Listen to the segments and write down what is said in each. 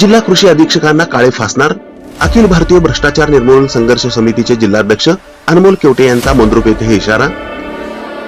जिल्हा कृषी अधीक्षकांना काळे फासणार? अखिल भारतीय भ्रष्टाचार निर्मूलन संघर्ष समितीचे जिल्हाध्यक्ष अनमोल केवटे यांचा मंद्रुप येथे इशारा.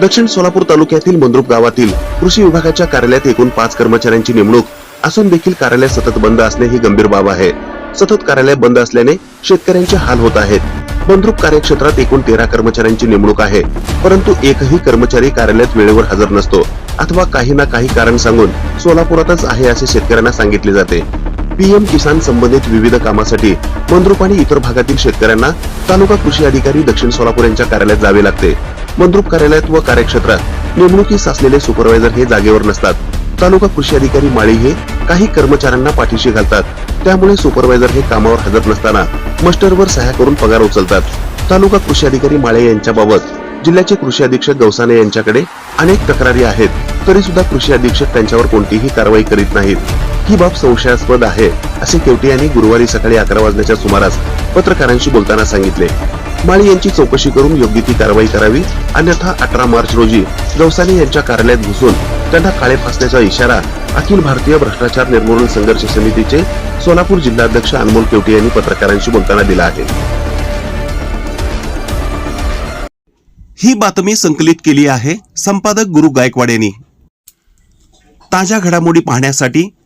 दक्षिण सोलापूर तालुक्यातील मंद्रुप गावातील कृषी विभागाच्या कार्यालयात एकूण पाच कर्मचाऱ्यांची नेमणूक. असून देखील कार्यालय सतत बंद असणे ही गंभीर बाब आहे. सतत कार्यालय बंद असल्याने शेतकऱ्यांचे हाल होत आहेत. मंद्रुप कार्यक्षेत्रात एकूण तेरा कर्मचाऱ्यांची नेमणूक आहे. परंतु एकही कर्मचारी कार्यालयात वेळेवर हजर नसतो. अथवा काही ना काही कारण सांगून सोलापुरातच आहे असे शेतकऱ्यांना सांगितले जाते. पीएम किसान संबंधित विविध कामासाठी मंद्रुप आणि इतर भागातील शेतकऱ्यांना तालुका कृषी अधिकारी दक्षिण सोलापूर यांच्या कार्यालयात जावे लागते. मंद्रुप कार्यालयात व कार्यक्षेत्रात नेमणुकीस असलेले सुपरवायझर हे जागेवर नसतात. तालुका कृषी अधिकारी माळी हे काही कर्मचाऱ्यांना पाठीशी घालतात. त्यामुळे सुपरवायझर हे कामावर हजर नसताना मस्टरवर सह्या करून पगार उचलतात. तालुका कृषी अधिकारी माळे यांच्याबाबत जिल्ह्याचे कृषी अधीक्षक गवसाने यांच्याकडे अनेक तक्रारी आहेत. तरी सुद्धा कृषी अधीक्षक त्यांच्यावर कोणतीही कारवाई करीत नाहीत. ही बाब संशयास्पद आहे असे केवटे यांनी गुरुवारी सकाळी अकरा वाजण्याच्या सुमारास पत्रकारांशी बोलताना सांगितले. माळी यांची चौकशी करून योग्य ती कारवाई करावी अन्यथा अठरा मार्च रोजी गवसाने यांच्या कार्यालयात घुसून त्यांना काळे फासण्याचा इशारा अखिल भारतीय भ्रष्टाचार निर्मूलन संघर्ष समितीचे सोलापूर जिल्हाध्यक्ष अनमोल केवटे यांनी पत्रकारांशी बोलताना दिला आहे. ही बातमी संकलित केली आहे संपादक गुरु गायकवाड यांनी. ताज्या घडामोडी पाहण्यासाठी